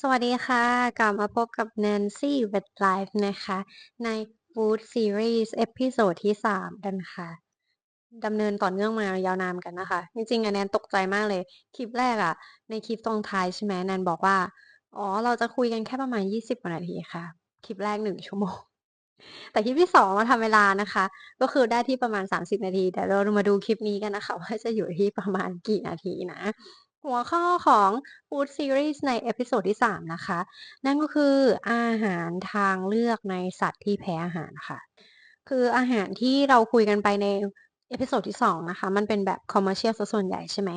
สวัสดีค่ะ กลับมาพบกับ Nancy with Life นะคะ ใน Food Series เอพิโซดที่ 3 กันค่ะดำเนินต่อเนื่องมายาวนานกันนะคะ จริงๆอะแนนตกใจมากเลย คลิปแรกอะในคลิปตรงท้ายใช่ไหมแนนบอกว่า อ๋อ เราจะคุยกันแค่ประมาณ 20กว่านาทีค่ะ คลิปแรก 1 ชั่วโมง แต่คลิปที่2เราทำเวลานะคะ ก็คือได้ที่ประมาณ 30 นาที แต่เรามาดูคลิปนี้กันนะคะ ว่าจะอยู่ที่ประมาณกี่นาทีนะ หัวข้อของ Food Series ในเอพิโซดที่ 3 นะคะ นั่นก็คืออาหารทางเลือกในสัตว์ที่แพ้อาหารค่ะ คืออาหารที่เราคุยกันไปในเอพิโซดที่ 2 นะคะ มันเป็นแบบ commercial เสียลส่วนใหญ่ใช่ไหม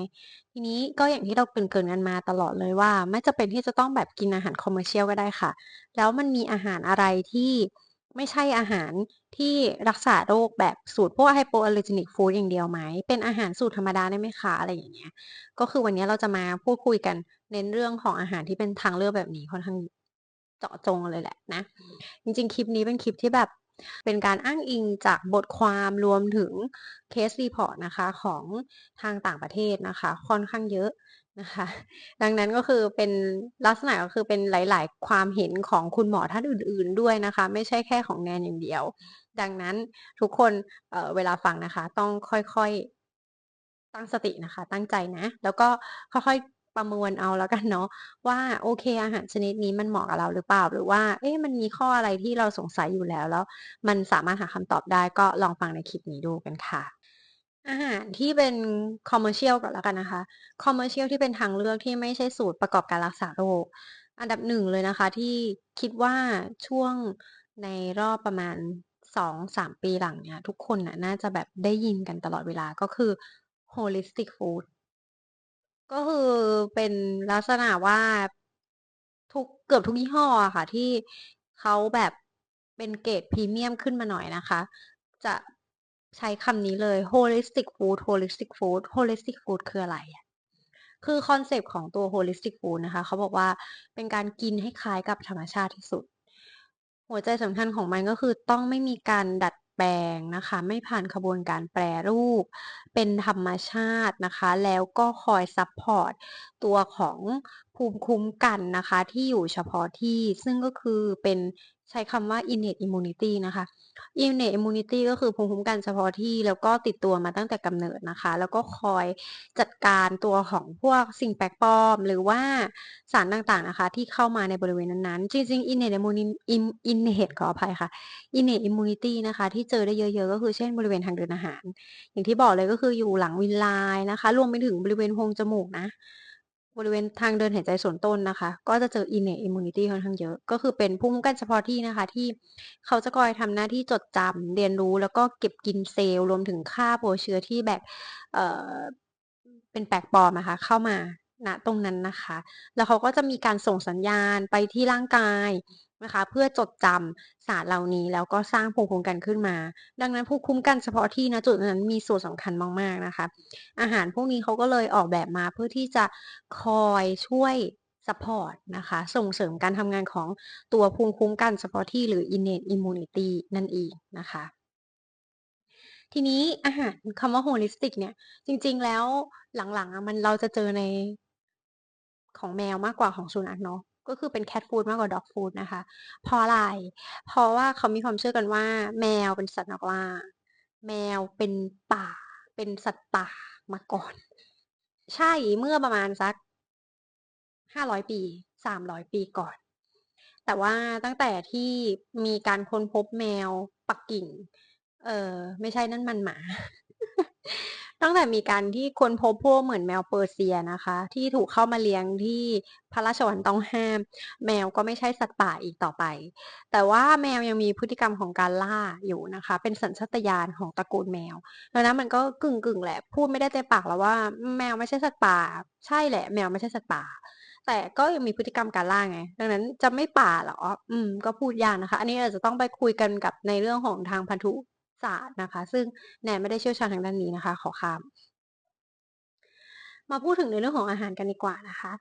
ทีนี้ก็อย่างที่เราเกินๆกันมาตลอดเลยว่า ไม่จำเป็นที่จะต้องแบบกินอาหาร commercial ก็ได้ค่ะ แล้วมันมีอาหารอะไรที่ ไม่ใช่อาหารที่รักษาโรคแบบสูตรพวก hypoallergenic food อย่างเดียวไหม เป็นอาหารสูตรธรรมดาได้ไหมคะอะไรอย่างเงี้ย ก็คือวันนี้เราจะมาพูดคุยกันเน้นเรื่องของอาหารที่เป็นทางเลือกแบบนี้ค่อนข้างเจาะจงเลยแหละนะ จริงๆ คลิปนี้เป็นคลิปที่แบบเป็นการอ้างอิงจากบทความรวมถึง case report นะคะของทางต่างประเทศนะคะ ค่อนข้างเยอะ นะคะ ดังนั้นก็คือเป็นลักษณะก็คือเป็นหลาย ๆ ความเห็นของคุณหมอท่านอื่น ๆ ด้วยนะคะ ไม่ใช่แค่ของแนนอย่างเดียว ดังนั้นทุกคนเเวลาฟังนะคะ ต้องค่อย ๆ ตั้งสตินะคะ ตั้งใจนะ แล้วก็ค่อย ๆประมวลเอาแล้วกันเนาะว่าโอเคอาหารชนิดนี้มันเหมาะกับเราหรือเปล่า หรือว่าเอ๊ะมันมีข้ออะไรที่เราสงสัยอยู่แล้วแล้ว มันสามารถหาคำตอบได้ก็ลองฟังในคลิปนี้ดูกันค่ะ อาหารที่เป็น commercial ก่อนแล้วกันนะคะ commercial ที่เป็นทางเลือกที่ไม่ใช่สูตรประกอบการรักษาโรค อันดับ1เลยนะคะ ที่คิดว่าช่วงในรอบประมาณ2-3ปีหลังเนี่ย ทุกคนน่ะน่าจะแบบได้ยินกันตลอดเวลาก็คือ holistic food ก็คือเป็นลักษณะว่าทุกเกือบทุกยี่ห้ออะค่ะ ที่เขาแบบเป็นเกรดพรีเมียมขึ้นมาหน่อยนะคะ จะ ใช้คำนี้เลย holistic food holistic food holistic food คืออะไรอะคือคอนเซปต์ของตัว holistic food นะคะ เขาบอกว่าเป็นการกินให้คล้ายกับธรรมชาติที่สุด หัวใจสำคัญของมันก็คือต้องไม่มีการดัดแปลงนะคะ ไม่ผ่านขบวนการแปรรูป เป็นธรรมชาตินะคะ แล้วก็คอยซัปพอร์ตตัวของภูมิคุ้มกันนะคะ ที่อยู่เฉพาะที่ซึ่งก็คือเป็น ใช้คำว่า innate immunity นะคะ innate immunity ก็คือภูมิคุ้มกันเฉพาะที่แล้วก็ติดตัวมาตั้งแต่กำเนิดนะคะ แล้วก็คอยจัดการตัวของพวกสิ่งแปลกปลอม หรือว่าสารต่างๆนะคะ ที่เข้ามาในบริเวณนั้นๆ จริงๆ innate immuni in innate ขออภัยค่ะ innate immunity นะคะ ที่เจอได้เยอะๆ ก็คือเช่นบริเวณทางเดินอาหาร อย่างที่บอกเลยก็คืออยู่หลังวินไลน์นะคะ รวมไปถึงบริเวณโพรงจมูกนะ บริเวณทางเดินหายใจส่วนต้นนะคะ ก็จะเจอ innate immunity ค่อนข้างเยอะ ก็คือเป็นภูมิคุ้มกันเฉพาะที่นะคะ ที่เขาจะคอยทำหน้าที่จดจำเรียนรู้ แล้วก็เก็บกินเซลล์รวมถึงฆ่าโปรเชื้อที่แบบเอ่อเป็นแปลกปลอมนะคะ เข้ามาณตรงนั้นนะคะ แล้วเขาก็จะมีการส่งสัญญาณไปที่ร่างกาย นะคะ เพื่อจดจำสารเหล่านี้แล้วก็สร้างภูมิคุ้มกันขึ้นมา ดังนั้นภูมิคุ้มกันเฉพาะที่ณจุดนั้นมีส่วนสำคัญมากๆนะคะ อาหารพวกนี้เขาก็เลยออกแบบมาเพื่อที่จะคอยช่วยซัปอร์ตนะคะ ส่งเสริมการทำงานของตัวภูมิคุ้มกันเฉพาะที่หรือ innate immunity นั่นเองนะคะ ทีนี้อาหารคำว่า holistic เนี่ย จริง ๆ แล้วหลังๆมันเราจะเจอในของแมวมากกว่าของสุนัขเนาะ ก็คือเป็น cat food มากกว่า dog food นะคะ เพราะอะไร เพราะว่าเขามีความเชื่อกันว่า แมวเป็นสัตว์นักล่า แมวเป็นป่า เป็นสัตว์ป่ามาก่อน ใช่เมื่อประมาณสัก500ปี300ปีก่อน แต่ว่าตั้งแต่ที่มีการค้นพบแมวปักกิ่ง เออไม่ใช่นั่นมันหมา ตั้งแต่มีการที่คนพบพวกเหมือนแมวเปอร์เซียนะคะ ที่ถูกเข้ามาเลี้ยงที่พระราชวังต้องห้าม แมวก็ไม่ใช่สัตว์ป่าอีกต่อไป แต่ว่าแมวยังมีพฤติกรรมของการล่าอยู่นะคะ เป็นสัญชาตญาณของตระกูลแมวดังนั้นมันก็กึ่งๆแหละพูดไม่ได้เต็มปากหรอกว่าแมวไม่ใช่สัตว์ป่า ใช่แหละ แมวไม่ใช่สัตว์ป่า แต่ก็ยังมีพฤติกรรมการล่าไง ดังนั้นจะไม่ป่าเหรอ?อืม ก็พูดยากนะคะ อันนี้อาจจะต้องไปคุยกันกับในเรื่องของทางพันธุ ศาสตร์นะคะ ซึ่งแนนไม่ได้เชี่ยวชาญทางด้านนี้นะคะ ขอข้ามมาพูดถึงในเรื่องของอาหารกันดีกว่านะคะ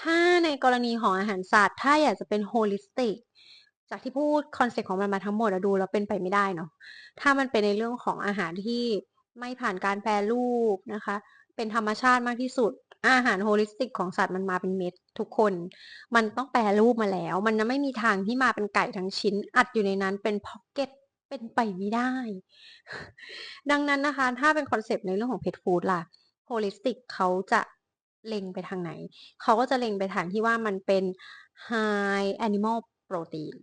ถ้าในกรณีของอาหารศาสตว์ถ้าอยากจะเป็น holistic จากที่พูดคอนเซ็ปต์ของมันมาทั้งหมดอะดูแล้วเป็นไปไม่ได้เนาะ ถ้ามันเป็นในเรื่องของอาหารที่ไม่ผ่านการแปรรูปนะคะ เป็นธรรมชาติมากที่สุด อาหารโฮลิสติกของสัตว์มันมาเป็นเม็ดทุกคน มันต้องแปรรูปมาแล้ว มันไม่มีทางที่มาเป็นไก่ทั้งชิ้น อัดอยู่ในนั้นเป็นพ็อกเก็ต เป็นไปไม่ได้ ดังนั้นนะคะ ถ้าเป็นคอนเซปต์ในเรื่องของเพ t ฟู้ดล่ะโฮลิสติกเขาจะเล็งไปทางไหน เขาก็จะเล็งไปทางที่ว่ามันเป็น high animal protein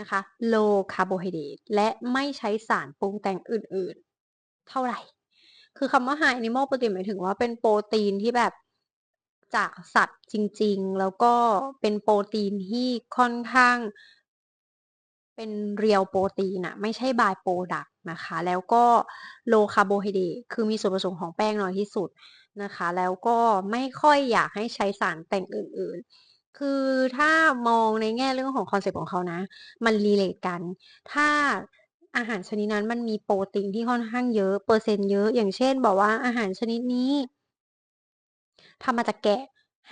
นะคะ low carbohydrate และไม่ใช้สารปรุงแต่งอื่นๆ เท่าไหร่ คือคำว่า high animal protein หมายถึงว่าเป็นโปรตีนที่แบบจากสัตว์จริงๆ แล้วก็เป็นโปรตีนที่ค่อนข้าง เป็นเรียวโปรตีนอะไม่ใช่บายโปรดักนะคะ แล้วก็ low carbohydrate คือมีส่วนผสมของแป้งน้อยที่สุดนะคะ แล้วก็ไม่ค่อยอยากให้ใช้สารแต่งอื่นๆ คือถ้ามองในแง่เรื่องของคอนเซปต์ของเขานะ มันรีเลทกัน ถ้าอาหารชนิดนั้นมันมีโปรตีนที่ค่อนข้างเยอะเปอร์เซ็นต์เยอะ อย่างเช่น บอกว่าอาหารชนิดนี้ทำมาจากแกะ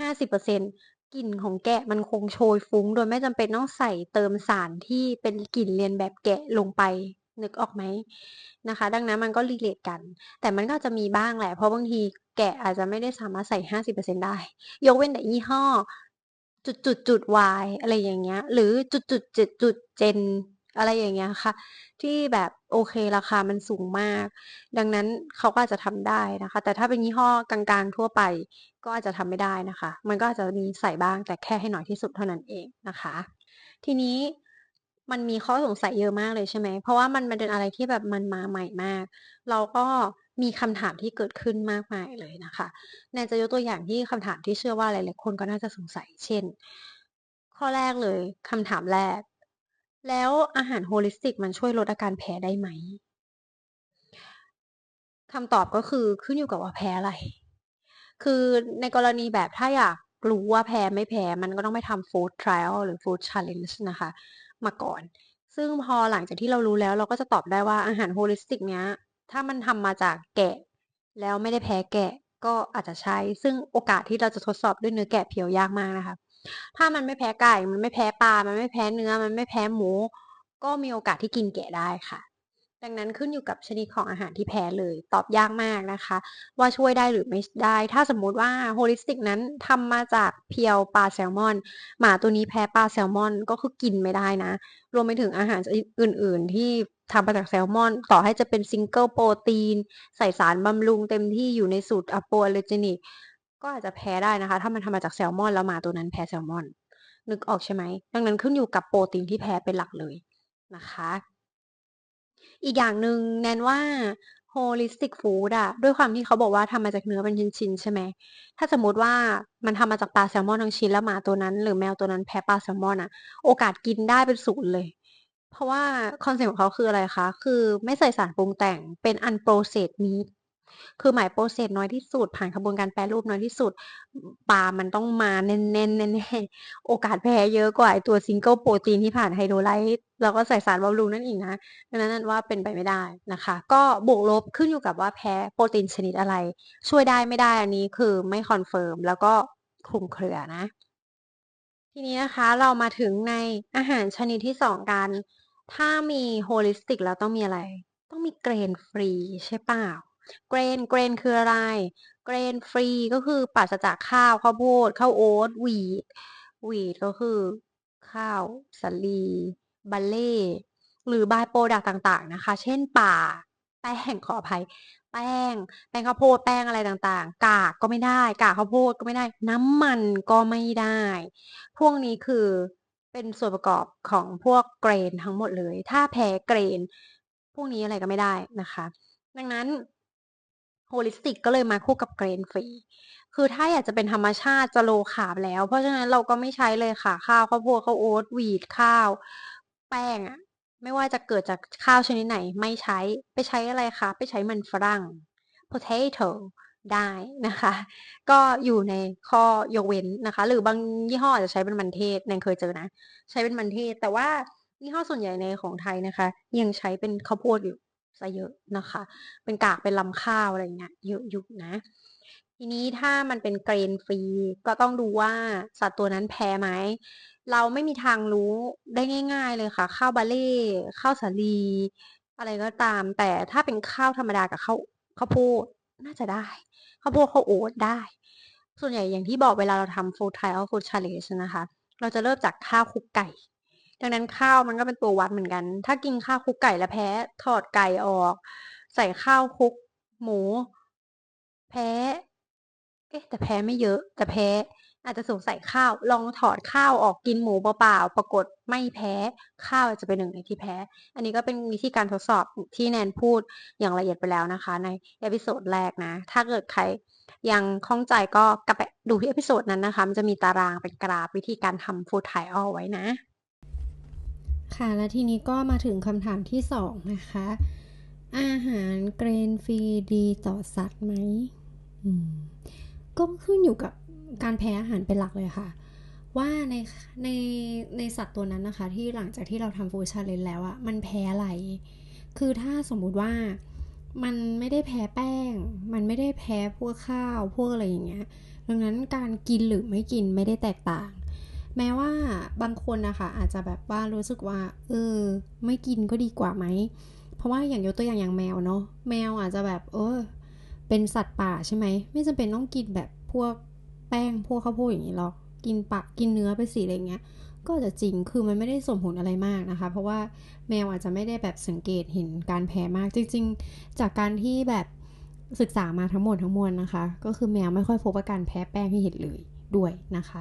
50% กลิ่นของแกะมันคงโชยฟุ้ง โดยไม่จำเป็นต้องใส่เติมสารที่เป็นกลิ่นเลียนแบบแกะลงไปนึกออกไหมนะคะ ดังนั้นมันก็รีเลทกัน แต่มันก็จะมีบ้างแหละ เพราะบางทีแกะอาจจะไม่ได้สามารถใส่ 50%ได้ ยกเว้นแต่ยี่ห้อ จุดจุดจุดวายอะไรอย่างเงี้ย หรือจุดจุดจุดจุดเจน อะไรอย่างเงี้ยค่ะ ที่แบบโอเคราคามันสูงมาก ดังนั้นเขาก็อาจจะทำได้นะคะ แต่ถ้าเป็นยี่ห้อกลางๆทั่วไป ก็อาจจะทำไม่ได้นะคะ มันก็อาจจะมีใส่บ้างแต่แค่ให้น้อยที่สุดเท่านั้นเองนะคะ ทีนี้มันมีข้อสงสัยเยอะมากเลยใช่ไหม เพราะว่ามันมันเป็นอะไรที่แบบมันมาใหม่มาก เราก็มีคำถามที่เกิดขึ้นมากมายเลยนะคะแนนจะยกตัวอย่างที่คำถามที่เชื่อว่าหลายๆคนก็น่าจะสงสัย เช่น ข้อแรกเลยคำถามแรก แล้วอาหารโฮลิสติกมันช่วยลดอาการแพ้ได้ไหมคำตอบก็คือขึ้นอยู่กับว่าแพ้อะไร คือในกรณีแบบถ้าอยากรู้ว่าแพ้ไม่แพ้ มันก็ต้องไปทำ food trial หรือ food challenge นะคะ มาก่อน ซึ่งพอหลังจากที่เรารู้แล้วเราก็จะตอบได้ว่าอาหารโฮลิสติกเนี้ย ถ้ามันทำมาจากแกะ แล้วไม่ได้แพ้แกะก็อาจจะใช้ ซึ่งโอกาสที่เราจะทดสอบด้วยเนื้อแกะเพียวยากมากนะคะ ถ้ามันไม่แพ้ไก่ มันไม่แพ้ปลา มันไม่แพ้เนื้อ มันไม่แพ้หมู ก็มีโอกาสที่กินแกะได้ค่ะ ดังนั้นขึ้นอยู่กับชนิดของอาหารที่แพ้เลย ตอบยากมากนะคะ ว่าช่วยได้หรือไม่ได้ ถ้าสมมุติว่าโฮลิสติกนั้นทำมาจากเพียวปลาแซลมอน หมาตัวนี้แพ้ปลาแซลมอนก็คือกินไม่ได้นะ รวมไปถึงอาหารอื่น ๆ ที่ทำมาจากแซลมอน ต่อให้จะเป็นซิงเกิลโปรตีน ใส่สารบำรุงเต็มที่อยู่ในสูตรอะโปอเลอร์เจนิก ก็อาจจะแพ้ได้นะคะ ถ้ามันทำมาจากแซลมอนแล้วหมาตัวนั้นแพ้แซลมอน นึกออกใช่ไหม ดังนั้นขึ้นอยู่กับโปรตีนที่แพ้เป็นหลักเลยนะคะ อีกอย่างหนึ่งแนนว่า holistic food อะด้วยความที่เขาบอกว่าทำมาจากเนื้อเป็นชิ้นๆใช่ไหม ถ้าสมมติว่ามันทำมาจากปลาแซลมอนทั้งชิ้นแล้วหมาตัวนั้น หรือแมวตัวนั้นแพ้ปลาแซลมอนอะโอกาสกินได้เป็นศูนย์เลย เพราะว่าคอนเซ็ปต์ของเขาคืออะไรคะ คือไม่ใส่สารปรุงแต่งเป็น unprocessed meat คือหมายโปรเซสน้อยที่สุด ผ่านกระบวนการแปรรูปน้อยที่สุด ปลามันต้องมาแน่นๆแน่ๆโอกาสแพ้เยอะกว่าไอตัวซิงเกิลโปรตีนที่ผ่านไฮโดรไลซ์แล้วก็ใส่สารบำรุงนั่นอีกนะดังนั้นนันว่าเป็นไปไม่ได้นะคะ ก็บวกลบขึ้นอยู่กับว่าแพ้โปรตีนชนิดอะไร ช่วยได้ไม่ได้อันนี้คือไม่คอนเฟิร์มแล้วก็คลุมเครือนะ ทีนี้นะคะเรามาถึงในอาหารชนิดที่2กัน ถ้ามีโฮลิสติกแล้วต้องมีอะไร ต้องมีเกรนฟรีใช่เปล่า เกรนเกรนคืออะไร เกรนฟรีก็คือปราศจากข้าวข้าวโพดข้าวโอ๊ตวีตวีตก็คือ ข้าวสาลีบาร์เลย์หรือ by product ต่างๆนะคะ เช่นป่า แป้งขออภัย แป้ง แป้งข้าวโพดแป้งอะไรต่างๆ กากก็ไม่ได้ กากข้าวโพดก็ไม่ได้ น้ำมันก็ไม่ได้ พวกนี้คือเป็นส่วนประกอบของพวกเกรนทั้งหมดเลย ถ้าแพ้เกรน พวกนี้อะไรก็ไม่ได้นะคะ ดังนั้น โฮลิสติกก็เลยมาคู่กับเกรนฟรี คือถ้าอยากจะเป็นธรรมชาติจะ low carb แล้ว เพราะฉะนั้นเราก็ไม่ใช้เลยค่ะ ข้าวข้าวโพดข้าวโอ๊ตวีตข้าว แป้งอะไม่ว่าจะเกิดจากข้าวชนิดไหนไม่ใช้ไปใช้อะไรคะไปใช้มันฝรั่ง potato ได้นะคะ ก็อยู่ในข้อยกเว้นนะคะ หรือบางยี่ห้ออาจจะใช้เป็นมันเทศแนนเคยเจอนะ ใช้เป็นมันเทศ แต่ว่ายี่ห้อส่วนใหญ่ในของไทยนะคะ ยังใช้เป็นข้าวโพดอยู่ เสียเยอะนะคะ เป็นกากเป็นลำข้าวอะไรเงี้ยเยอะอยู่นะ ทีนี้ถ้ามันเป็นเกรนฟรีก็ต้องดูว่าสัตว์ตัวนั้นแพ้ไหม เราไม่มีทางรู้ได้ง่าย ๆ เลยค่ะ ข้าวบาเลย์ข้าวสาลี อะไรก็ตาม แต่ถ้าเป็นข้าวธรรมดากับข้าวข้าวโพดน่าจะได้ข้าวโพดข้าวโอ๊ตได้ ส่วนใหญ่อย่างที่บอกเวลาเราทำ food trial food challenge นะคะ เราจะเริ่มจากข้าวคุกไก่ ดังนั้นข้าวมันก็เป็นตัววัดเหมือนกัน ถ้ากินข้าวคลุกไก่แล้วแพ้ถอดไก่ออก ใส่ข้าวคลุกหมู แพ้ เอ๊ะ แต่แพ้ไม่เยอะ แต่แพ้ อาจจะสงสัยข้าว ลองถอดข้าวออกกินหมูเปล่าๆปรากฏไม่แพ้ข้าวจะเป็นหนึ่งในที่แพ้ อันนี้ก็เป็นวิธีการทดสอบที่แนนพูดอย่างละเอียดไปแล้วนะคะ ในเอพิโซดแรกนะ ถ้าเกิดใครยังข้องใจก็กลับไปดูที่เอพิโซดนั้นนะคะ มันจะมีตารางเป็นกราฟวิธีการทำฟูดไทออลไว้นะ ค่ะ และทีนี้ก็มาถึงคำถามที่สองนะคะ อาหารเกรนฟรีดีต่อสัตว์ไหมมก็ขึ้นอยู่กับการแพ้อาหารเป็นหลักเลยค่ะ ว่าในในในสัตว์ตัวนั้นนะคะ ที่หลังจากที่เราทำฟูชาเลนแล้วอะมันแพ้อะไร คือถ้าสมมุติว่ามันไม่ได้แพ้แป้ง มันไม่ได้แพ้พวกข้าว พวกอะไรอย่างเงี้ย ดังนั้นการกินหรือไม่กินไม่ได้แตกต่าง แม้ว่าบางคนนะคะ อาจจะแบบว่ารู้สึกว่า เออ ไม่กินก็ดีกว่าไหม เพราะว่าอย่างยกตัวอย่างอย่างแมวเนาะแมวอาจจะแบบ เออ เป็นสัตว์ป่าใช่ไหม ไม่จำเป็นต้องกินแบบพวกแป้งพวกข้าวโพดอย่างนี้หรอกกินปะกินเนื้อไปสิอะไรเงี้ย ก็จะจริงคือมันไม่ได้ส่งผลอะไรมากนะคะ เพราะว่าแมวอาจจะไม่ได้แบบสังเกตเห็นการแพ้มากจริง ๆ จากการที่แบบศึกษามาทั้งหมดทั้งมวลนะคะ ก็คือแมวไม่ค่อยพบอาการแพ้แป้งให้เห็นเลยด้วยนะคะ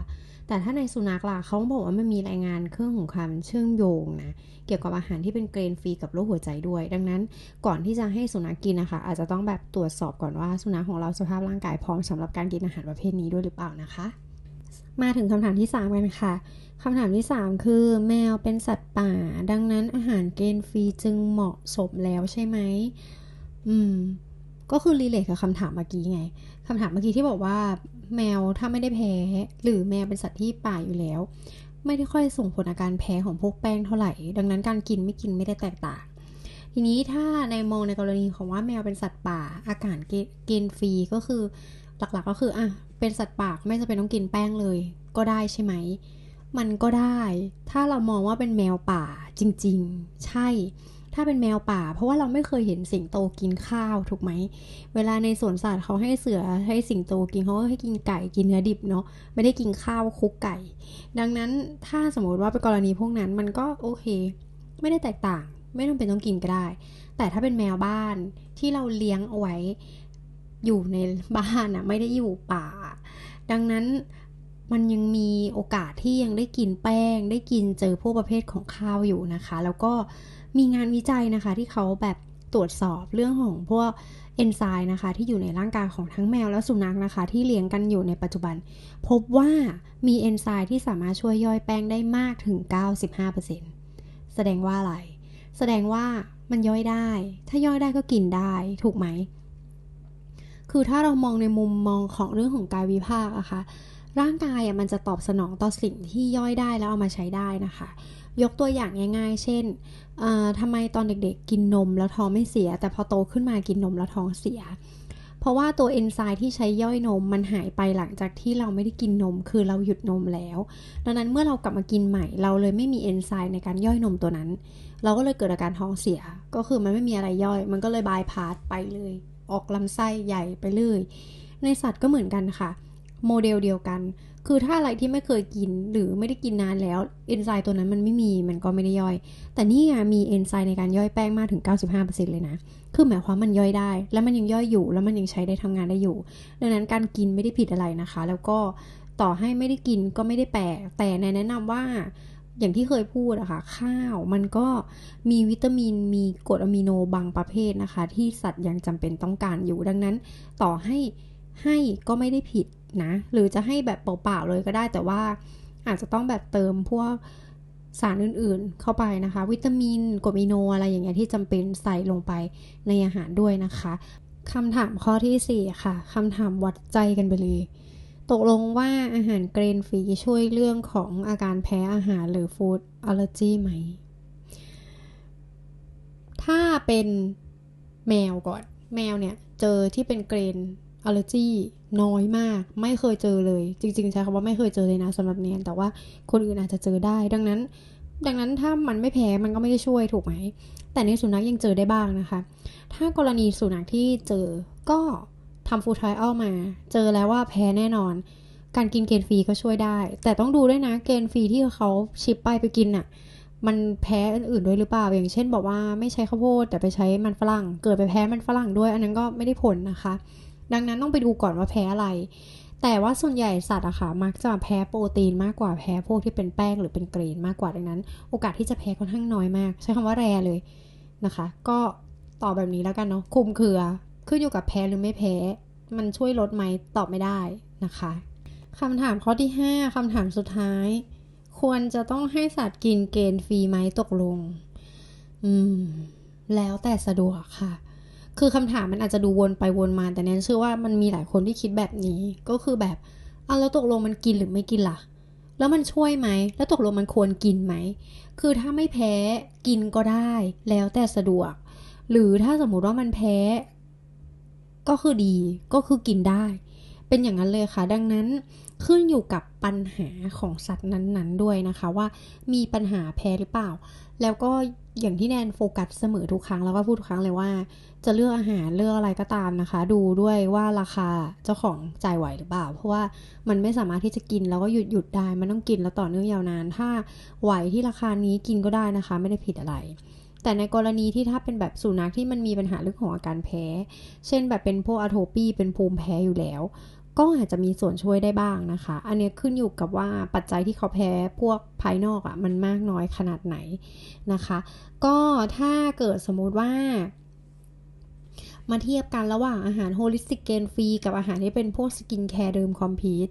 แต่ถ้าในสุนัขล่ะเขาบอกว่ามันมีรายงานเครื่องของความเชื่อมโยงนะเกี่ยวกับอาหารที่เป็นเกรนฟรีกับโรคหัวใจด้วย ดังนั้นก่อนที่จะให้สุนัขกินนะคะ อาจจะต้องแบบตรวจสอบก่อนว่าสุนัขของเราสภาพร่างกายพร้อมสำหรับการกินอาหารประเภทนี้ด้วยหรือเปล่านะคะ มาถึงคำถามที่ 3 กันค่ะคำถามที่ 3 คือแมวเป็นสัตว์ป่า ดังนั้นอาหารเกรนฟรีจึงเหมาะสมแล้วใช่ไหมอืมก็คือรีเลทกับคำถามเมื่อกี้ไง คำถามเมื่อกี้ที่บอกว่าแมวถ้าไม่ได้แพ้ หรือแมวเป็นสัตว์ที่ป่าอยู่แล้ว ไม่ได้ค่อยส่งผลอาการแพ้ของพวกแป้งเท่าไหร่ ดังนั้นการกินไม่กินไม่ได้แตกต่าง ทีนี้ถ้าในมองในกรณีของว่าแมวเป็นสัตว์ป่าอาการเกณฑ์ฟรีก็คือหลักๆก็คืออะเป็นสัตว์ป่าไม่จำเป็นต้องกินแป้งเลย ก็ได้ใช่ไหมมันก็ได้ ถ้าเรามองว่าเป็นแมวป่าจริง ๆ ใช่ ถ้าเป็นแมวป่า เพราะว่าเราไม่เคยเห็นสิงโตกินข้าวถูกไหม เวลาในสวนสัตว์เขาให้เสือให้สิงโตกินเขาก็ให้กินไก่กินเนื้อดิบเนาะไม่ได้กินข้าวคุกไก่ ดังนั้นถ้าสมมติว่าเป็นกรณีพวกนั้นมันก็โอเค ไม่ได้แตกต่าง ไม่ต้องเป็นต้องกินก็ได้ แต่ถ้าเป็นแมวบ้านที่เราเลี้ยงเอาไว้อยู่ในบ้านอะไม่ได้อยู่ป่า ดังนั้น มันยังมีโอกาสที่ยังได้กินแป้ง ได้กินเจอพวกประเภทของข้าวอยู่นะคะ แล้วก็มีงานวิจัยนะคะที่เขาแบบตรวจสอบเรื่องของพวกเอนไซม์นะคะที่อยู่ในร่างกายของทั้งแมวและสุนัขนะคะ ที่เลี้ยงกันอยู่ในปัจจุบัน พบว่ามีเอนไซม์ที่สามารถช่วยย่อยแป้งได้มากถึง 95%แสดงว่าอะไร แสดงว่ามันย่อยได้ ถ้าย่อยได้ก็กินได้ถูกไหม คือถ้าเรามองในมุมมองของเรื่องของกายวิภาคอะคะ่ะ ร่างกายมันจะตอบสนองต่อสิ่งที่ย่อยได้แล้วเอามาใช้ได้นะคะ ยกตัวอย่างง่าย ๆ เช่นทำไมตอนเด็กๆ กินนมแล้วท้องไม่เสีย แต่พอโตขึ้นมากินนมแล้วท้องเสีย เพราะว่าตัวเอนไซม์ที่ใช้ย่อยนมมันหายไปหลังจากที่เราไม่ได้กินนม คือเราหยุดนมแล้ว ดังนั้นเมื่อเรากลับมากินใหม่ เราเลยไม่มีเอนไซม์ในการย่อยนมตัวนั้น เราก็เลยเกิดอาการท้องเสีย ก็คือมันไม่มีอะไรย่อย มันก็เลยบายพาสไปเลย ออกลำไส้ใหญ่ไปเลย ในสัตว์ก็เหมือนกันค่ะ โมเดลเดียวกัน คือถ้าอะไรที่ไม่เคยกินหรือไม่ได้กินนานแล้วเอนไซม์ตัวนั้นมันไม่มีมันก็ไม่ได้ย่อย แต่นี่ไงมีเอนไซม์ในการย่อยแป้งมากถึง 95%เลยนะ คือหมายความมันย่อยได้ แล้วมันยังย่อยอยู่ แล้วมันยังใช้ได้ทำงานได้อยู่ ดังนั้นการกินไม่ได้ผิดอะไรนะคะ แล้วก็ต่อให้ไม่ได้กินก็ไม่ได้แปลกแต่แนะนำว่าอย่างที่เคยพูดอะคะ่ะข้าวมันก็มีวิตามินมีกรดอะมิโนบางประเภทนะคะ ที่สัตว์ยังจำเป็นต้องการอยู่ดังนั้น ต่อให้ให้ก็ไม่ได้ผิด นะ หรือจะให้แบบเปล่าๆเลยก็ได้แต่ว่าอาจจะต้องแบบเติมพวกสารอื่นๆเข้าไปนะคะ วิตามินกรดมิโนอะไรอย่างเงี้ยที่จำเป็นใส่ลงไปในอาหารด้วยนะคะคำถามข้อที่ 4 ค่ะคำถามวัดใจกันไปเลย ตกลงว่าอาหารเกรนฟรีช่วยเรื่องของอาการแพ้อาหารหรือฟู้ดอัลเลอร์จีไหม ถ้าเป็นแมวก่อน แมวเนี่ย เจอที่เป็นเกรนอัลเลอร์จี น้อยมาก ไม่เคยเจอเลย จริง ๆ ใช้คำว่าไม่เคยเจอเลยนะสำหรับเนียนแต่ว่าคนอื่นอาจจะเจอได้ ดังนั้น ดังนั้นถ้ามันไม่แพ้มันก็ไม่ได้ช่วยถูกไหม แต่ในสุนัขยังเจอได้บ้างนะคะ ถ้ากรณีสุนัขที่เจอก็ทำฟูลไทอัลมา เจอแล้วว่าแพ้แน่นอน การกินเกนฟรีก็ช่วยได้ แต่ต้องดูด้วยนะเกนฟรีที่เขาชิปไปไปกินอะมันแพ้อื่นๆด้วยหรือเปล่า อย่างเช่นบอกว่าไม่ใช้ข้าวโพดแต่ไปใช้มันฝรั่ง เกิดไปแพ้มันฝรั่งด้วย อันนั้นก็ไม่ได้ผลนะคะ ดังนั้นต้องไปดูก่อนว่าแพ้อะไร แต่ว่าส่วนใหญ่สัตว์อะค่ะ มักจะแพ้โปรตีนมากกว่าแพ้พวกที่เป็นแป้งหรือเป็นเกรนมากกว่าดังนั้น โอกาสที่จะแพ้ค่อนข้างน้อยมาก ใช้คำว่าแรเลยนะคะ ก็ตอบแบบนี้แล้วกันเนาะคุมเคือขึ้นอยู่กับแพ้หรือไม่แพ้ มันช่วยลดไหมตอบไม่ได้นะคะคำถามข้อที่ 5คำถามสุดท้าย ควรจะต้องให้สัตว์กินเกณฑ์ฟรีไหมตกลง อืม แล้วแต่สะดวกค่ะ คือคำถามมันอาจจะดูวนไปวนมาแต่แนนเชื่อว่ามันมีหลายคนที่คิดแบบนี้ก็คือแบบอะแล้วตกลงมันกินหรือไม่กินล่ะ แล้วมันช่วยไหม แล้วตกลงมันควรกินไหม คือถ้าไม่แพ้กินก็ได้ แล้วแต่สะดวก หรือถ้าสมมุติว่ามันแพ้ ก็คือดีก็คือกินได้ เป็นอย่างนั้นเลยค่ะ ดังนั้นขึ้นอยู่กับปัญหาของสัตว์นั้นๆด้วยนะคะว่ามีปัญหาแพ้หรือเปล่า แล้วก็ อย่างที่แนนโฟกัสเสมอทุกครั้งแล้วก็พูดทุกครั้งเลยว่า จะเลือกอาหารเลือกอะไรก็ตามนะคะ ดูด้วยว่าราคาเจ้าของจ่ายไหวหรือเปล่า เพราะว่ามันไม่สามารถที่จะกินแล้วก็หยุดหยุดได้ มันต้องกินแล้วต่อเนื่องยาวนาน ถ้าไหวที่ราคานี้กินก็ได้นะคะ ไม่ได้ผิดอะไร แต่ในกรณีที่ถ้าเป็นแบบสุนัขที่มันมีปัญหาเรื่องของอาการแพ้ เช่นแบบเป็นพวกอะโทปีเป็นภูมิแพ้อยู่แล้ว ก็อาจจะมีส่วนช่วยได้บ้างนะคะ อันนี้ขึ้นอยู่กับว่าปัจจัยที่เขาแพ้พวกภายนอกอะ่ะมันมากน้อยขนาดไหนนะคะ ก็ถ้าเกิดสมมุติว่ามาเทียบกันระหว่างอาหารโฮลิสติกเกนฟรีกับอาหารที่เป็นพวกสกินแคร์เดิมคอมพีท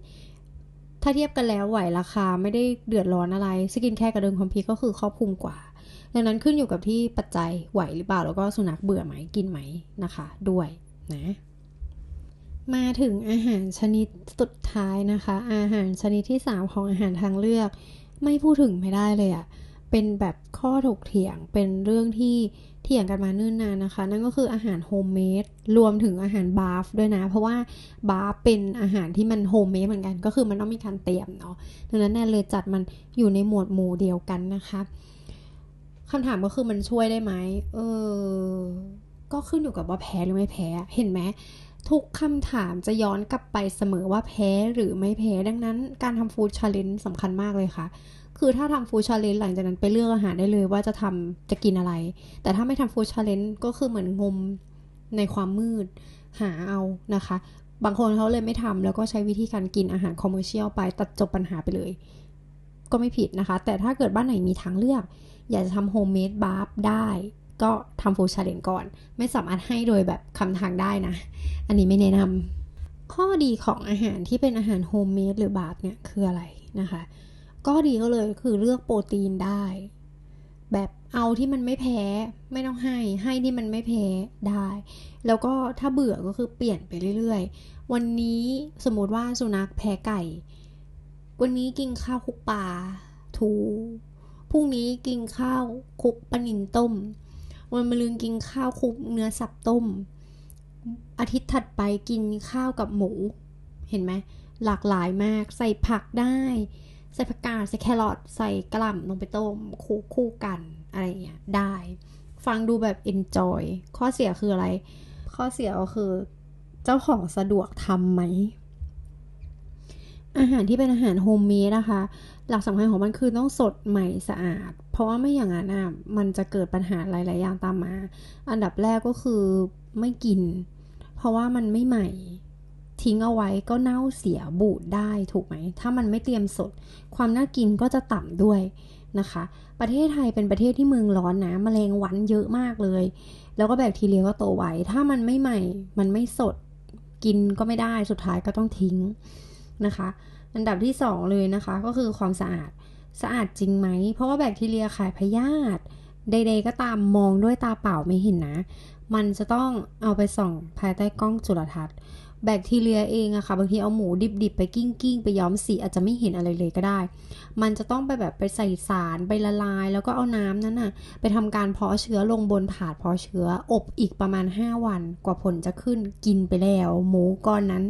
ถ้าเทียบกันแล้วไหวราคาไม่ได้เดือดร้อนอะไรสกินแคร์กับเดิมคอมพีทก็คือครอบคลุมกว่าดังนั้นขึ้นอยู่กับที่ปัจจัยไหวหรือเปล่าแล้วก็สุนัขเบื่อไหมกินไหมนะคะ ด้วยนะ มาถึงอาหารชนิดสุดท้ายนะคะ อาหารชนิดที่ 3 ของอาหารทางเลือก ไม่พูดถึงไม่ได้เลยอะเป็นแบบข้อถกเถียงเป็นเรื่องที่เถียงกันมาเนิ่นนานนะคะ นั่นก็คืออาหารโฮมเมดรวมถึงอาหารบาฟด้วยนะ เพราะว่าบาฟเป็นอาหารที่มันโฮมเมดเหมือนกัน ก็คือมันต้องมีการเตรียมเนาะดังนั้นแนนเลยจัดมันอยู่ในหมวดหมู่เดียวกันนะคะคำถามก็คือมันช่วยได้ไหมเออก็ขึ้นอยู่กับว่าแพ้หรือไม่แพ้เห็นไหม ทุกคำถามจะย้อนกลับไปเสมอว่าแพ้หรือไม่แพ้ ดังนั้นการทำฟู้ดชาเลนจ์สำคัญมากเลยค่ะ คือถ้าทำฟู้ดชาเลนจ์หลังจากนั้นไปเลือกอาหารได้เลยว่าจะทำจะกินอะไร แต่ถ้าไม่ทำฟู้ดชาเลนจ์ก็คือเหมือนงมในความมืดหาเอานะคะ บางคนเขาเลยไม่ทำแล้วก็ใช้วิธีการกินอาหารคอมเมอร์เชียลไปตัดจบปัญหาไปเลย ก็ไม่ผิดนะคะ แต่ถ้าเกิดบ้านไหนมีทางเลือก อยากจะทำโฮมเมดบาร์ได้ ก็ทำฟูลชาเลนก่อน ไม่สามารถให้โดยแบบคำทางได้นะ อันนี้ไม่แนะนำข้อดีของอาหารที่เป็นอาหารโฮมเมดหรือบาร์เนี่ยคืออะไรนะคะ ก็ดีก็เลยคือเลือกโปรตีนได้ แบบเอาที่มันไม่แพ้ไม่ต้องให้ ให้ที่มันไม่แพ้ได้ แล้วก็ถ้าเบื่อก็คือเปลี่ยนไปเรื่อยๆ วันนี้สมมติว่าสุนัขแพ้ไก่ วันนี้กินข้าวคุกปลาทูพรุ่งนี้กินข้าวคุกปลานินต้ม วันมะรืนกินข้าวคลุกเนื้อสับต้ม อาทิตย์ถัดไปกินข้าวกับหมู เห็นไหมหลากหลายมากใส่ผักได้ ใส่ผักกาดใส่แครอทใส่กระหล่ำลงไปต้มคู่คู่กันอะไรเงี้ยได้ ฟังดูแบบ enjoy ข้อเสียคืออะไร ข้อเสียก็คือ เจ้าของสะดวกทำไหมอาหารที่เป็นอาหารโฮมเมดนะคะ หลักสำคัญของมันคือต้องสดใหม่สะอาด เพราะว่าไม่อย่างนั้นอะมันจะเกิดปัญหาหลาย ๆ อย่างตามมา อันดับแรกก็คือไม่กิน เพราะว่ามันไม่ใหม่ ทิ้งเอาไว้ก็เน่าเสียบูดได้ถูกไหม ถ้ามันไม่เตรียมสด ความน่ากินก็จะต่ำด้วยนะคะ ประเทศไทยเป็นประเทศที่เมืองร้อนนะมแมลงวันเยอะมากเลย แล้วก็แบคทีเรียก็โตไวถ้ามันไม่ใหม่ มันไม่สด กินก็ไม่ได้สุดท้ายก็ต้องทิ้งนะคะ อันดับที่ 2 เลยนะคะ ก็คือความสะอาดสะอาดจริงไหม เพราะว่าแบคทีเรียขายพยาธิใดๆก็ตามมองด้วยตาเปล่าไม่เห็นนะ มันจะต้องเอาไปส่องภายใต้กล้องจุลทรรศน์ แบคทีเรียเองอะค่ะบางทีเอาหมูดิบๆ ไปกิ้งกิ้งๆไปย้อมสีอาจจะไม่เห็นอะไรเลยก็ได้ มันจะต้องไปแบบไปใส่สารไปละลาย แล้วก็เอาน้ำนั้นน่ะไปทำการเพาะเชื้อลงบนถาดเพาะเชื้ออบอีกประมาณ 5 วันกว่าผลจะขึ้นกินไปแล้ว หมูก้อนนั้น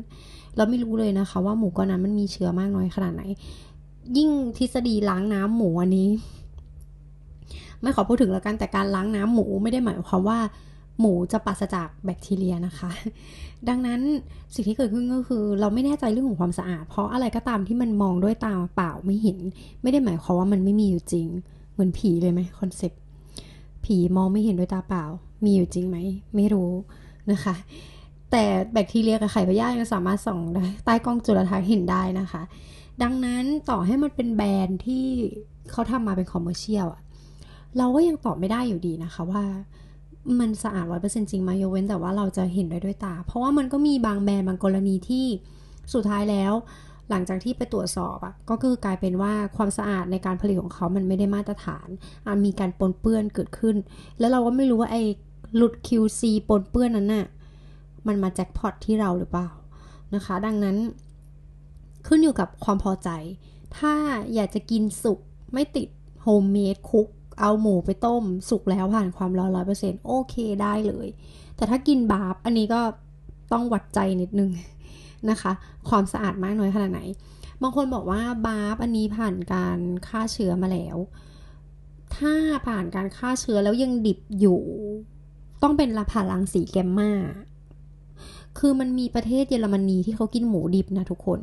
เราไม่รู้เลยนะคะ ว่าหมูก้อนนั้นมันมีเชื้อมากน้อยขนาดไหน ยิ่งทฤษฎีล้างน้ำหมูอันนี้ ไม่ขอพูดถึงแล้วกันแต่การล้างน้ำหมูไม่ได้หมายความว่าหมูจะปราศจากแบคทีเรียนะคะ ดังนั้นสิ่งที่เกิดขึ้นก็คือ เราไม่แน่ใจเรื่องของความสะอาด เพราะอะไรก็ตามที่มันมองด้วยตาเปล่าไม่เห็น ไม่ได้หมายความว่ามันไม่มีอยู่จริง เหมือนผีเลยไหมคอนเซปต์ผีมองไม่เห็นด้วยตาเปล่า มีอยู่จริงไหม ไม่รู้นะคะ แต่แบคทีเรียกับไข่พยาธิยังสามารถส่องได้ใต้กล้องจุลทรรศน์เห็นได้นะคะ ดังนั้นต่อให้มันเป็นแบรนด์ที่เขาทำมาเป็นคอมเมอร์เชียลอะเราก็ยังตอบไม่ได้อยู่ดีนะคะว่ามันสะอาดร้อยเปอร์เซ็นต์จริงไหมยกเว้นแต่ว่าเราจะเห็นได้ด้วยตา เพราะว่ามันก็มีบางแบรนด์บางกรณีที่สุดท้ายแล้ว หลังจากที่ไปตรวจสอบอะก็คือกลายเป็นว่าความสะอาดในการผลิตของเขามันไม่ได้มาตรฐานอมีการปนเปื้อนเกิดขึ้น แล้วเราก็ไม่รู้ว่าไอ้หลุด QC ปนเปื้อนนั้นน่ะ มันมาแจ็คพอตที่เราหรือเปล่านะคะ ดังนั้นขึ้นอยู่กับความพอใจ ถ้าอยากจะกินสุกไม่ติดโฮมเมดคุกเอาหมูไปต้ม สุกแล้วผ่านความร้อนร้อยเปอร์เซ็นต์โอเคได้เลย แต่ถ้ากินบาบอันนี้ก็ต้องวัดใจนิดนึงนะคะ ความสะอาดมากน้อยขนาดไหน บางคนบอกว่าบาบอันนี้ผ่านการฆ่าเชื้อมาแล้ว ถ้าผ่านการฆ่าเชื้อแล้วยังดิบอยู่ ต้องเป็นละผ่านรังสีแกมมา คือมันมีประเทศเยอรมนีที่เขากินหมูดิบนะทุกคน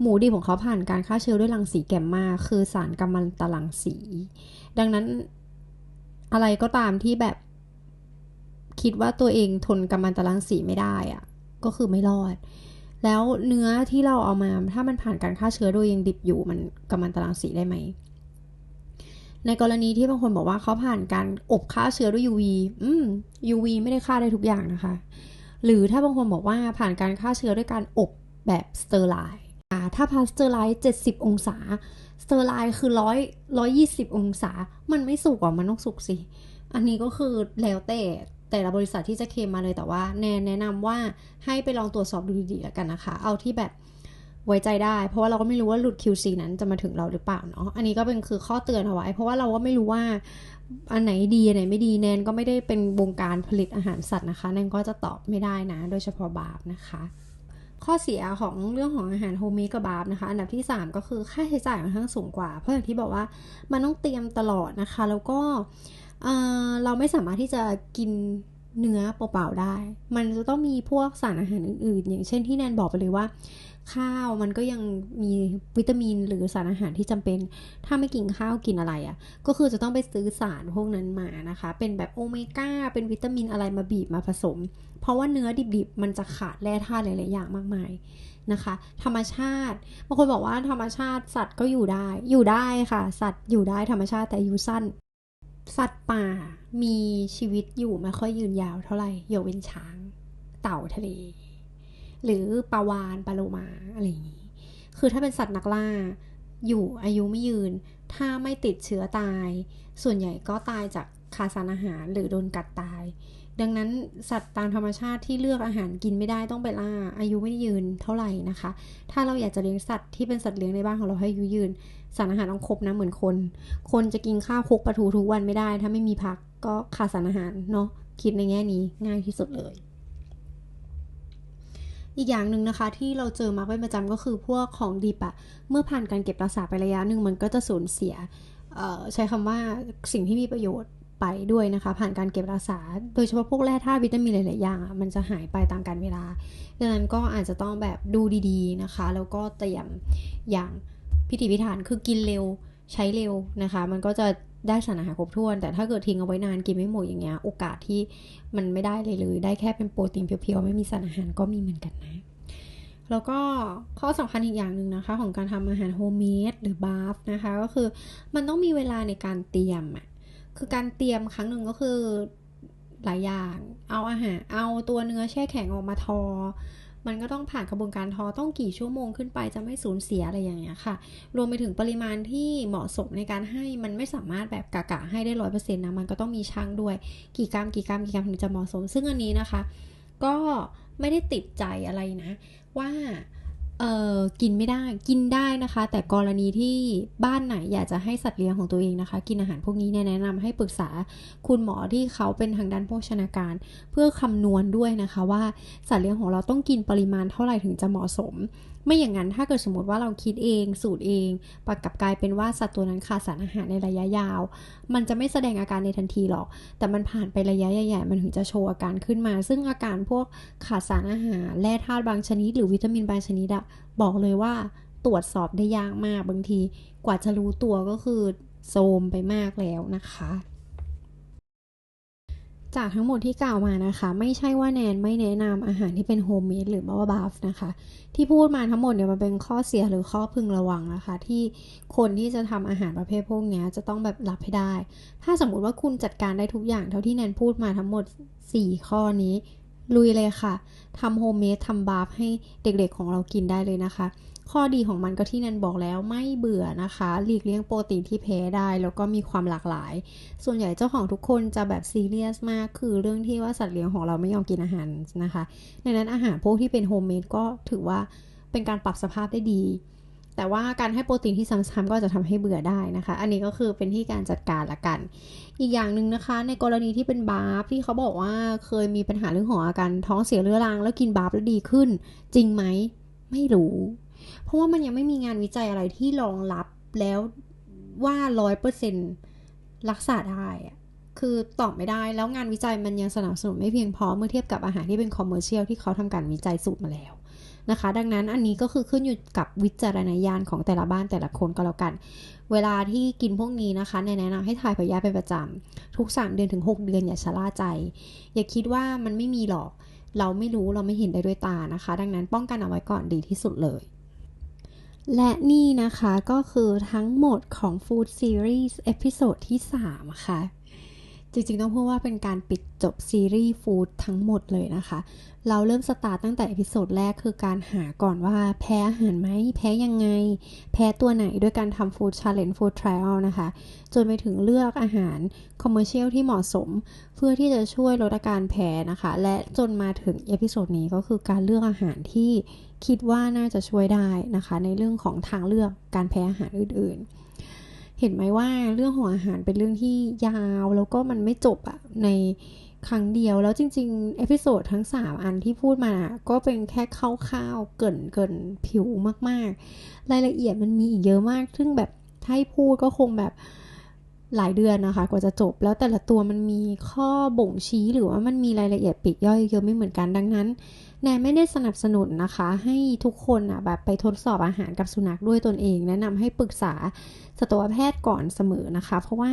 หมูดิบของเขาผ่านการฆ่าเชื้อด้วยรังสีแกมมา คือสารกัมมันตรังสี ดังนั้นอะไรก็ตามที่แบบคิดว่าตัวเองทนกัมมันตรังสีไม่ได้อะก็คือไม่รอด แล้วเนื้อที่เราเอามาถ้ามันผ่านการฆ่าเชื้อโดยยังดิบอยู่มันกัมมันตรังสีได้ไหมในกรณีที่บางคนบอกว่าเขาผ่านการอบฆ่าเชื้อด้วย UV อืม UV ไม่ได้ฆ่าได้ทุกอย่างนะคะ หรือถ้าบางคนบอกว่าผ่านการฆ่าเชื้อด้วยการอบแบบสเตอร์ไลน์ถ้าพาสเตอร์ไลน์70 องศา สเตอร์ไลน์คือร้อยร้องศา มันไม่สุกอะมันต้องสุกสิ อันนี้ก็คือแล้วแต่แต่ละบริษัทที่จะเคลมมาเลยแต่ว่าแนนแนะนำว่าให้ไปลองตรวจสอบดูดีๆแล้วกันนะคะ เอาที่แบบไว้ใจได้ เพราะว่าเราก็ไม่รู้ว่าหลุด QC นั้นจะมาถึงเราหรือเปล่าเนาะอันนี้ก็เป็นคือข้อเตือนเอาไว้ เพราะว่าเราก็ไม่รู้ว่า อันไหนดีอันไหนไม่ดีแนนก็ไม่ได้เป็นวงการผลิตอาหารสัตว์นะคะแนนก็จะตอบไม่ได้นะ โดยเฉพาะบาปนะคะ ข้อเสียของเรื่องของอาหารโฮมเมดกับบาบนะคะ อันดับที่ 3 ก็คือค่าใช้จ่ายค่อนข้างสูงกว่า เพราะอย่างที่บอกว่ามันต้องเตรียมตลอดนะคะ แล้วก็เเราไม่สามารถที่จะกินเนื้อเปล่าๆได้ มันจะต้องมีพวกสารอาหารอื่นๆ อย่างเช่นที่แนนบอกไปเลยว่า ข้าวมันก็ยังมีวิตามินหรือสารอาหารที่จำเป็น ถ้าไม่กินข้าวกินอะไรอะ่ะ ก็คือจะต้องไปซื้อสารพวกนั้นมานะคะ เป็นแบบโอเมก้า เป็นวิตามินอะไรมาบีบมาผสม เพราะว่าเนื้อดิบๆ มันจะขาดแร่ธาตุหลายๆอย่างมากมายนะคะ ธรรมชาติบางคนบอกว่าธรรมชาติสัตว์ก็อยู่ได้ อยู่ได้ค่ะ สัตว์อยู่ได้ธรรมชาติแต่อายุสั้น สัตว์ป่ามีชีวิตอยู่ไม่ค่อยยืนยาวเท่าไหร่ยกเว้นช้าง เต่าทะเล หรือปลาวานปลาโลมาอะไรอย่างนี้ คือถ้าเป็นสัตว์นักล่า อยู่อายุไม่ยืน ถ้าไม่ติดเชื้อตาย ส่วนใหญ่ก็ตายจากขาดสารอาหารหรือโดนกัดตาย ดังนั้นสัตว์ตามธรรมชาติที่เลือกอาหารกินไม่ได้ต้องไปล่า อายุไม่ยืนเท่าไหร่นะคะ ถ้าเราอยากจะเลี้ยงสัตว์ที่เป็นสัตว์เลี้ยงในบ้านของเราให้อายุยืน สารอาหารต้องครบนะเหมือนคน คนจะกินข้าวคุกปลาทูทุกวันไม่ได้ ถ้าไม่มีพักก็ขาดสารอาหารเนาะคิดในแง่นี้ง่ายที่สุดเลย อีกอย่างหนึ่งนะคะที่เราเจอมาเป็นประจำก็คือพวกของดิบอะเมื่อผ่านการเก็บรักษาไประยะหนึ่งมันก็จะสูญเสียใช้คำว่าสิ่งที่มีประโยชน์ไปด้วยนะคะ ผ่านการเก็บรักษา โดยเฉพาะพวกแร่ธาตุวิตามินหลาย ๆ อย่างอะมันจะหายไปตามกาลเวลาดังนั้นก็อาจจะต้องแบบดูดี ๆ นะคะ แล้วก็เตรียมอย่างพิถีพิถันคือกินเร็วใช้เร็วนะคะ มันก็จะ ได้สารอาหารครบถ้วน แต่ถ้าเกิดทิ้งเอาไว้นานกินไม่หมดอย่างเงี้ยโอกาสที่มันไม่ได้เลยเลย ได้แค่เป็นโปรตีนเพียวๆไม่มีสารอาหารก็มีเหมือนกันนะแล้วก็ข้อสำคัญอีกอย่างหนึ่งนะคะ ของการทำอาหารโฮมเมดหรือบาฟนะคะ ก็คือมันต้องมีเวลาในการเตรียมอะคือการเตรียมครั้งหนึ่งก็คือหลายอย่าง เอาอาหาร เอาตัวเนื้อแช่แข็งออกมาทอ มันก็ต้องผ่านกระบวนการทอต้องกี่ชั่วโมงขึ้นไปจะไม่สูญเสียอะไรอย่างเงี้ยค่ะ รวมไปถึงปริมาณที่เหมาะสมในการให้มันไม่สามารถแบบกะกะให้ได้ร้อยเปอร์เซ็นต์นะมันก็ต้องมีช่างด้วย กี่กรัมกี่กรัมกี่กรัมถึงจะเหมาะสม ซึ่งอันนี้นะคะ ก็ไม่ได้ติดใจอะไรนะ ว่า เออกินไม่ได้กินได้นะคะ แต่กรณีที่บ้านไหนอยากจะให้สัตว์เลี้ยงของตัวเองนะคะ กินอาหารพวกนี้แนะนำให้ปรึกษาคุณหมอที่เขาเป็นทางด้านโภชนาการ เพื่อคำนวณด้วยนะคะว่าสัตว์เลี้ยงของเราต้องกินปริมาณเท่าไหร่ถึงจะเหมาะสม ไม่อย่างนั้นถ้าเกิดสมมติว่าเราคิดเอง สูตรเองปรกับกลายเป็นว่าสัตว์ตัวนั้นขาดสารอาหารในระยะยาว มันจะไม่แสดงอาการในทันทีหรอก แต่มันผ่านไประยะใหญ่ๆมันถึงจะโชว์อาการขึ้นมา ซึ่งอาการพวกขาดสารอาหารแร่ธาตุบางชนิด หรือวิตามินบางชนิดอะบอกเลยว่าตรวจสอบได้ยากมากบางที กว่าจะรู้ตัวก็คือโซมไปมากแล้วนะคะ จากทั้งหมดที่กล่าวมานะคะ ไม่ใช่ว่าแนนไม่แนะนำอาหารที่เป็นโฮมเมดหรือว่าบาฟนะคะ ที่พูดมาทั้งหมดเนี่ยมันเป็นข้อเสียหรือข้อพึงระวังนะคะ ที่คนที่จะทำอาหารประเภทพวกนี้จะต้องแบบรับให้ได้ ถ้าสมมุติว่าคุณจัดการได้ทุกอย่างเท่าที่แนนพูดมาทั้งหมด 4 ข้อนี้ลุยเลยค่ะทำโฮมเมดทำบาฟให้เด็กๆของเรากินได้เลยนะคะ ข้อดีของมันก็ที่นันบอกแล้วไม่เบื่อนะคะ หลีกเลี่ยงโปรตีนที่แพ้ได้ แล้วก็มีความหลากหลาย ส่วนใหญ่เจ้าของทุกคนจะแบบซีเรียสมาก คือเรื่องที่ว่าสัตว์เลี้ยงของเราไม่ยอมกินอาหารนะคะดังนั้นอาหารพวกที่เป็นโฮมเมดก็ถือว่าเป็นการปรับสภาพได้ดี แต่ว่าการให้โปรตีนที่ซ้ำๆก็จะทำให้เบื่อได้นะคะ อันนี้ก็คือเป็นที่การจัดการละกัน อีกอย่างหนึ่งนะคะ ในกรณีที่เป็นบาร์ที่เขาบอกว่าเคยมีปัญหาเรื่องของอาการท้องเสียเรื้อรังแล้วกินบาร์แล้วดีขึ้น จริงไหมไม่รู้ เพราะว่ามันยังไม่มีงานวิจัยอะไรที่รองรับแล้วว่าร้อยเปอร์เซ็นรักษาได้คือตอบไม่ได้แล้วงานวิจัยมันยังสนับสนุนไม่เพียงพอเมื่อเทียบกับอาหารที่เป็นคอมเมอร์เชียลที่เขาทำการวิจัยสูตรมาแล้วนะคะ ดังนั้นอันนี้ก็คือขึ้นอยู่กับวิจารณญาณของแต่ละบ้านแต่ละคนก็แล้วกัน เวลาที่กินพวกนี้นะคะแนะนำให้ถ่ายพยาธิเป็นประจำทุก 3 เดือนถึง 6 เดือนอย่าชะล่าใจ อย่าคิดว่ามันไม่มีหรอก เราไม่รู้เราไม่เห็นได้ด้วยตานะคะ ดังนั้นป้องกันเอาไว้ก่อนดีที่สุดเลย และนี่นะคะก็คือทั้งหมดของ Food Series เอพิโซดที่ 3 ค่ะ จริงๆ ต้องพูดว่าเป็นการปิดจบซีรีส์ฟู้ดทั้งหมดเลยนะคะ เราเริ่มสตาร์ตตั้งแต่เอพิโซดแรกคือการหาก่อนว่าแพ้อาหารไหม แพ้ยังไง แพ้ตัวไหนด้วยการทำฟู้ดชาเลนจ์ฟู้ดทริอัลนะคะ จนไปถึงเลือกอาหารคอมเมอร์เชียลที่เหมาะสม เพื่อที่จะช่วยลดอาการแพ้นะคะ และจนมาถึงเอพิโซดนี้ก็คือการเลือกอาหารที่คิดว่าน่าจะช่วยได้นะคะ ในเรื่องของทางเลือกการแพ้อาหารอื่นๆ เห็นไหมว่าเรื่องของอาหารเป็นเรื่องที่ยาวแล้วก็มันไม่จบอะในครั้งเดียวแล้วจริงๆ เอพิโซดทั้ง 3 อันที่พูดมาก็เป็นแค่คร่าวๆเกินเกินผิวมากๆ รายละเอียดมันมีอีกเยอะมาก ซึ่งแบบถ้าให้พูดก็คงแบบ หลายเดือนนะคะ กว่าจะจบ แล้วแต่ละตัวมันมีข้อบ่งชี้หรือว่ามันมีรายละเอียดปิดย่อยเยอะไม่เหมือนกันดังนั้นแนนไม่ได้สนับสนุนนะคะ ให้ทุกคนอะแบบไปทดสอบอาหารกับสุนัขด้วยตนเอง แนะนำให้ปรึกษาสัตวแพทย์ก่อนเสมอนะคะ เพราะว่า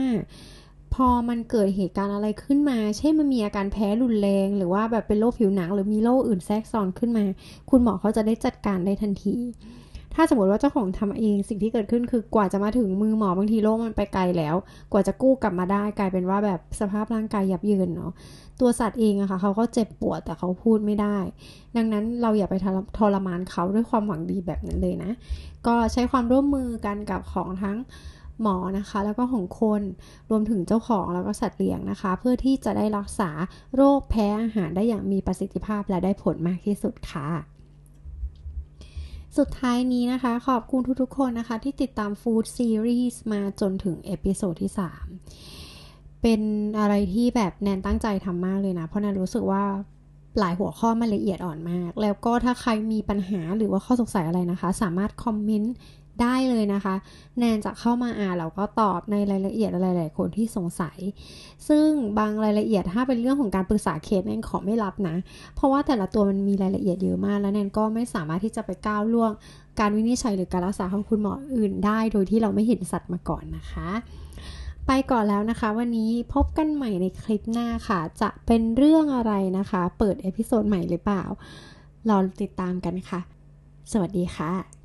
พอมันเกิดเหตุการณ์อะไรขึ้นมา เช่นมันมีอาการแพ้รุนแรง หรือว่าแบบเป็นโรคผิวหนัง หรือมีโรคอื่นแทรกซ้อนขึ้นมา คุณหมอเขาจะได้จัดการได้ทันที ถ้าสมมติว่าเจ้าของทำเองสิ่งที่เกิดขึ้นคือกว่าจะมาถึงมือหมอบางทีโรคมันไปไกลแล้ว กว่าจะกู้กลับมาได้กลายเป็นว่าแบบสภาพร่างกายยับเยินเนาะตัวสัตว์เองอะค่ะเขาก็เจ็บปวดแต่เขาพูดไม่ได้ ดังนั้นเราอย่าไปทรมานเขาด้วยความหวังดีแบบนั้นเลยนะ ก็ใช้ความร่วมมือกันกับของทั้งหมอนะคะ แล้วก็ของคนรวมถึงเจ้าของแล้วก็สัตว์เลี้ยงนะคะ เพื่อที่จะได้รักษาโรคแพ้อาหารได้อย่างมีประสิทธิภาพและได้ผลมากที่สุดค่ะ สุดท้ายนี้นะคะ ขอบคุณทุกๆคนนะคะ ที่ติดตาม Food Series มาจนถึงเอพิโซดที่ 3 เป็นอะไรที่แบบแนนตั้งใจทำมากเลยนะ เพราะแนนรู้สึกว่าหลายหัวข้อมันละเอียดอ่อนมาก แล้วก็ถ้าใครมีปัญหาหรือว่าข้อสงสัยอะไรนะคะ สามารถคอมเมนต์ ได้เลยนะคะ แนนจะเข้ามาอ่านแล้วก็ตอบในรายละเอียดอะไรหลายคนที่สงสัย ซึ่งบางรายละเอียดถ้าเป็นเรื่องของการปรึกษาเคสแนนขอไม่รับนะ เพราะว่าแต่ละตัวมันมีรายละเอียดเยอะมาก แล้วแนนก็ไม่สามารถที่จะไปก้าวล่วง การวินิจฉัยหรือการรักษาของคุณหมออื่น ได้โดยที่เราไม่เห็นสัตว์มาก่อนนะคะไปก่อนแล้วนะคะ วันนี้พบกันใหม่ในคลิปหน้าค่ะ จะเป็นเรื่องอะไรนะคะ เปิดเอพิโซดใหม่หรือเปล่ารอติดตามกันค่ะ สวัสดีค่ะ